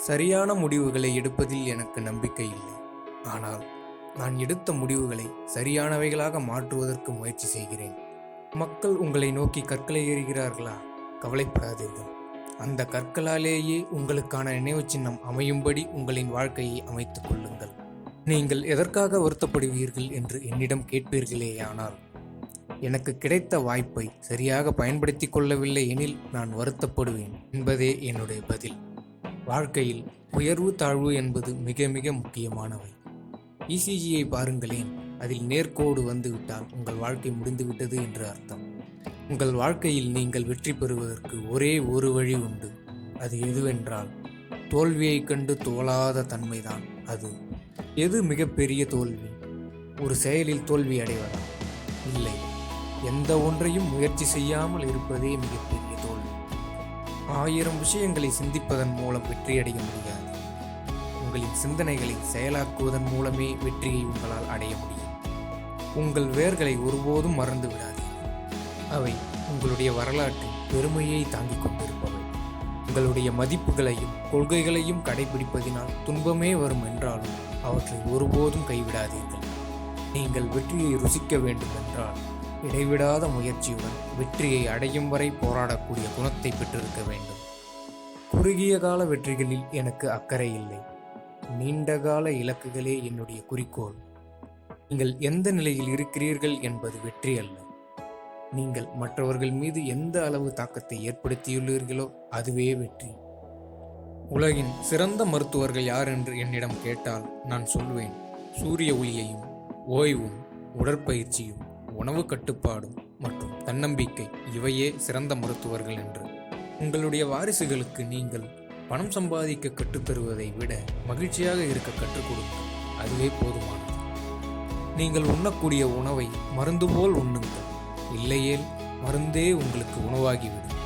சரியான முடிவுகளை எடுப்பதில் எனக்கு நம்பிக்கை இல்லை. ஆனால் நான் எடுத்த முடிவுகளை சரியானவைகளாக மாற்றுவதற்கு முயற்சி செய்கிறேன். மக்கள் உங்களை நோக்கி கற்களை ஏறுகிறார்களா? கவலைப்படாதீர்கள். அந்த கற்களாலேயே உங்களுக்கான நினைவு சின்னம் அமையும்படி உங்களின் வாழ்க்கையை அமைத்துக் கொள்ளுங்கள். நீங்கள் எதற்காக வருத்தப்படுவீர்கள் என்று என்னிடம் கேட்பீர்களேயானால் எனக்கு கிடைத்த வாய்ப்பை சரியாக பயன்படுத்திக் கொள்ளவில்லை எனில் நான் வருத்தப்படுவேன் என்பதே என்னுடைய பதில். வாழ்க்கையில் உயர்வு தாழ்வு என்பது மிக மிக முக்கியமானவை. இசிஜியை பாருங்களேன் அதில் நேர்கோடு வந்துவிட்டால் உங்கள் வாழ்க்கை முடிந்துவிட்டது என்று அர்த்தம். உங்கள் வாழ்க்கையில் நீங்கள் வெற்றி பெறுவதற்கு ஒரே ஒரு வழி உண்டு. அது எதுவென்றால் தோல்வியைக் கண்டு தோலாத தன்மைதான் அது. எது மிகப்பெரிய தோல்வி? ஒரு செயலில் தோல்வி அடைவதா? இல்லை. எந்த ஒன்றையும் முயற்சி செய்யாமல் இருப்பதே மிகப்பெரிய தோல்வி. ஆயிரம் விஷயங்களை சிந்திப்பதன் மூலம் வெற்றியடைய முடியாது. உங்களின் சிந்தனைகளை செயலாக்குவதன் மூலமே வெற்றியை உங்களால் அடைய முடியும். உங்கள் வேர்களை ஒருபோதும் மறந்து விடாதீர்கள். அவை உங்களுடைய வரலாற்றின் பெருமையை தாங்கிக் கொண்டிருப்பவை. உங்களுடைய மதிப்புகளையும் கொள்கைகளையும் கடைபிடிப்பதினால் துன்பமே வரும் என்றாலும் அவற்றை ஒருபோதும் கைவிடாதீர்கள். நீங்கள் வெற்றியை ருசிக்க வேண்டும் என்றால் இடைவிடாத முயற்சியுடன் வெற்றியை அடையும் வரை போராடக்கூடிய குணத்தை பெற்றிருக்க வேண்டும். குறுகிய கால வெற்றிகளில் எனக்கு அக்கறை இல்லை. நீண்ட கால இலக்குகளே என்னுடைய குறிக்கோள். நீங்கள் எந்த நிலையில் இருக்கிறீர்கள் என்பது வெற்றி அல்ல. நீங்கள் மற்றவர்கள் மீது எந்த அளவு தாக்கத்தை ஏற்படுத்தியுள்ளீர்களோ அதுவே வெற்றி. உலகின் சிறந்த மருத்துவர்கள் யார் என்று என்னிடம் கேட்டால் நான் சொல்வேன். சூரிய ஒளியையும் ஓய்வும் உடற்பயிற்சியும். உணவு கட்டுப்பாடும் மற்றும் தன்னம்பிக்கை இவையே சிறந்த மருத்துவர்கள் என்று. உங்களுடைய வாரிசுகளுக்கு நீங்கள் பணம் சம்பாதிக்க கற்றுத்தருவதை விட மகிழ்ச்சியாக இருக்க கற்றுக் கொடுக்கும் அதுவே போதுமானது. நீங்கள் உண்ணக்கூடிய உணவை மருந்து போல் உண்ணுங்கள். இல்லையேல் மருந்தே உங்களுக்கு உணவாகிவிடும்.